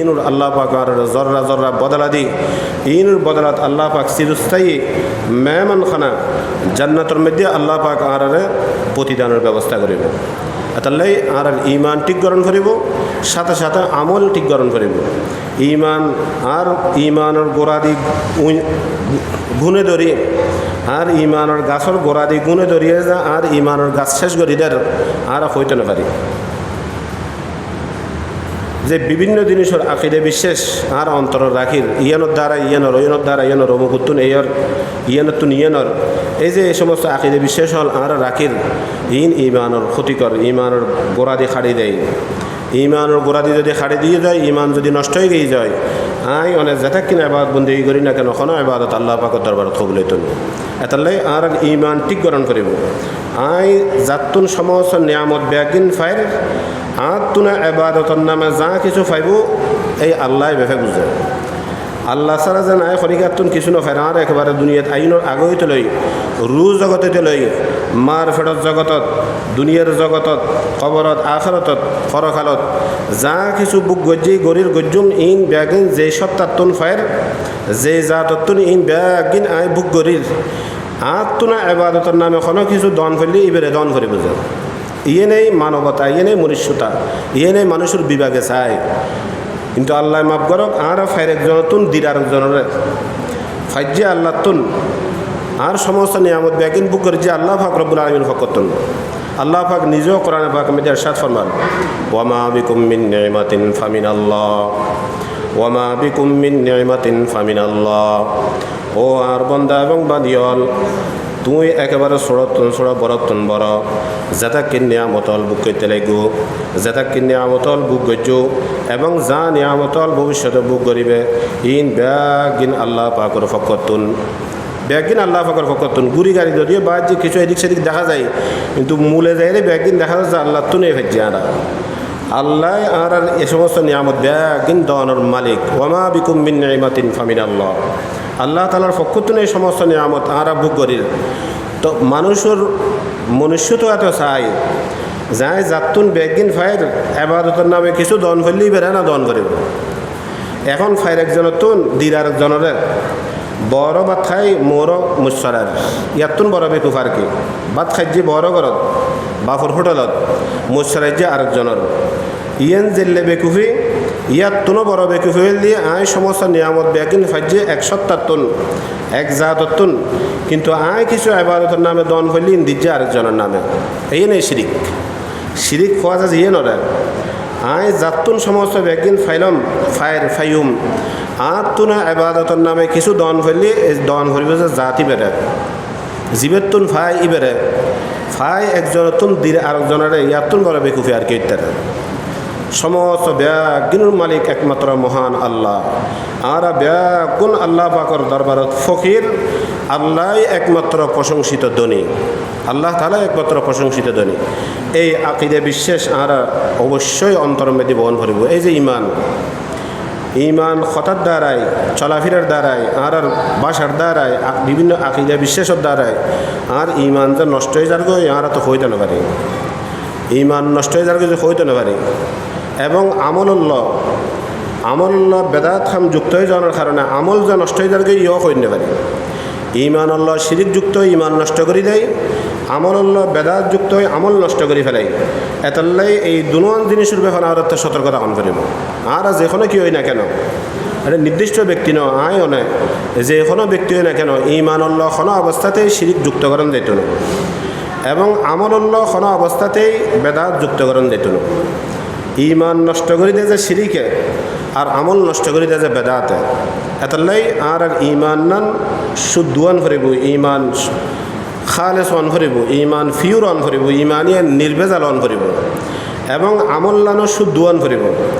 ইনুর আল্লাহ পাক আর জর্রা জর্রা বদলা দি। ইনুর বদলাত আল্লাহ পাক চিরস্থায়ী মেহমান খানা জান্নাতর মধ্যে আল্লাহ পাক আর প্রতিদানের ব্যবস্থা করিব। তাহলে আর ইমান টিকরণ করিব, সাথে সাথে আমল টিকরণ করিব। ইমান আর ইমানের গোড়া দি গুণে ধরি, আর ইমানের গাছর গোড়া দি গুণে ধরিয়ে যা, আর ইমানের গাছ শেষ করি আর হইতে না পারি। যে বিভিন্ন জিনিসের আকিদে বিশ্বাস আর অন্তর রাখির ইয়ানোর দ্বারা ইয়ানোর ওয়নোর দ্বারা ইয়ানোর অমুকুত্তুন এয়র ইয়ানতুন ইয়ানোর। এই যে এই সমস্ত আকিদে বিশ্বাস হল আর রাখির ইন ইমানোর ক্ষতিকর ইমানোর গোড়াদি খাড়ি দেয়। ইমানোর গোড়াদি যদি খাড়ি দিয়ে যায় ইমান যদি নষ্ট হয়ে গিয়ে যায়, আই অনেক যেটা কিনা এবাদত বন্দি করি না কেন কোনো এবাদত আল্লাহ পাকর দরবারত কবুলে এতাল্লাই আর ইমান টিকরণ করিব। আই জাতুন সমস্ত নিয়ামত ব্যাগিন ফাইর আত তুনা এবাদতন নামে যা কিছু ফাইব, এই আল্লাহ বেফে বুঝে। আল্লাহ ছাড়া যেন আয় খরিকাতুন কিছু নফের আর একেবারে দুনিয়াত আইনের আগৈতে লই রু জগতে লই মার ফেরত জগতত দুনিয়ার জগতত কবরত আখরতত ফরখালত যা কিছু বুক গজ্জি গরির গজ্জুম, ইন ব্যাগিন যে সত্তাতুন ফাইর যে জাততুন ইন ব্যাগিন আয় বুক গরির আর তুনা এবাদতর নামে কোনো কিছু দন ফেললে ইবেরে দন করে বুঝে ইয়ে নেই মানবতা ইয়ে নেই মনুষ্যতা ইয়ে নেই মানুষের বিভাগে চায় কিন্তু আল্লাহ মাফ করক, আর ফাইর একজনতুন দির আরেকজনের ফাইজে আল্লাহ তুন। আর সমস্ত নিয়ামত ব্যাগিন বুক করে যে আল্লাহ ফাক রব্বুল আলমিন ফকতুন আল্লাহ পাক নিজেও কোরআনে পাক মেজে এরশাদ ফরমান। ওয়ামা বিকুম মিন নি'মাতিন ফামিন আল্লাহ ওয়ামা বিকুম মিন নি'মাতিন ফামিন আল্লাহ ও আর বন্দা এবং বাদিয়ল তুই একেবারে সড়তুন সড় বরতুন বড় যেতাকে নিয়ামতল বুক করতে লাগো যেতাকে নিয়ামতল বুক গজ্য এবং যা নিয়ামতল ভবিষ্যতে বুক করিবে ইন ব্যাগিন আল্লাহ পাকর ফকতুন ব্যাগিন আল্লাহ পাকর ফকতুন গুড়ি গাড়ি যদিও বা যে কিছু এদিক সেদিক দেখা যায়, কিন্তু মূলে যাইলে ব্যাগিন দেখা যাচ্ছে আল্লাহ তুনে ফেলছে আরা আল্লাহ আর এ সমস্ত নিয়ামত ব্যাগিন দনের মালিক। ওমা বিকুম মিন নিয়ামাতিন ফামিন আল্লাহ আল্লাহ তালার ফকুতুন এই সমস্ত নিয়ামত আরা বুক করিল। তো মানুষের মনুষ্য তো এত চাই, যাই জাতুন বেগিন ফাইর এবাদতের নামে কিছু দন ফেললেই বেড়ে না দন করিব। এখন ফাইর একজনের তুন দির আরেকজনের। বড় ভাত খাই, মোর মুসরার। ইয়াতুন বড় বেকু ফারকি খাই যে বড় ঘরত, বাফর হোটেলত মুসরাই যে আরেকজনের। ইয়েন জেল্লে বেকুফি ইয়াত তুনো বড় বেকুফি দিয়ে আয় সমস্ত নিয়ামত বেকিন ফাজ্যে এক সত্তার এক জাততুন কিন্তু আয় কিছু আবাদতের নামে দন ফেললি দিজ্জে আরেকজনের নামে। এই নেই শিরিক। শিরিক খোয়া যায় ইয়ে নরে। আয় জাতুন সমস্ত বেকিন ফাইলম ফায়ের ফাইউম। আর তুনা আবাদতের নামে কিছু দন ফেললি দন ফেলবে যে জাতি বেড়ে। জীবের তুন ফাই ই বেড়ে। ফাই একজনতুন দিলে আরেকজনের ইয়াতুন বড় বেকুফি আর কি ইত্যাদি সমস্ত ব্যাগিনুর মালিক একমাত্র মহান আল্লাহ। আর ব্যাগুন আল্লাহ পাকর দরবারত ফকির আল্লাহ একমাত্র প্রশংসিত ধনী। আল্লাহ তালা একমাত্র প্রশংসিত ধনী। এই আকিদে বিশ্বাস আর অবশ্যই অন্তর্মেদি বহন করিব। এই যে ইমান ইমান হঠাৎ দ্বারাই, চলাফেরার দ্বারাই, আর আর বাসার দ্বারাই বিভিন্ন আকিদা বিশ্বাসের দ্বারাই, আর ইমান যে নষ্ট হয়ে গো আর তো হইতে না পারে। ইমান নষ্ট হয়ে যার যে হইতে না পারে। এবং আমলল্ল আমলল্ল বেদাত খাম যুক্ত হয়ে যাওয়ার কারণে আমল যে নষ্ট হয়ে যার ইয় হইতে পারে। ইমান আল্লাহ শিরিক যুক্ত ইমান নষ্ট করে দেয় আমল আল্লাহ বেদাত যুক্ত হয়ে আমল নষ্ট করে ফেলাই। এতাল্লাই এই দুনুয়ান জিনিসের ব্যাপারে আর একটা সতর্কতা কন করিব। আর যেখানে কি হয় না কেন? এটা নির্দিষ্ট ব্যক্তি ন আয় অনে। যে কোনো ব্যক্তি হয় না কেন ইমান আল্লাহ কোনো অবস্থাতেই শিরিক যুক্তকরণ যেত না এবং আমল আল্লাহ কোনো অবস্থাতেই বেদাত যুক্তকরণ যেত না ইমান নষ্ট করে দেয় যে সিরিকে আর আমল নষ্ট করে দেয় যে বেদাতে। এতলাই আর আর ইমান নান শুদ্ধুয়ান ফরিব ইমান খালেস অন ফরিব ইমান ফিউর অন ফরিব ইমানিয়া নির্ভেজাল অন ফরিব এবং আমল নানো শুদ্ধুয়ান ফুরিব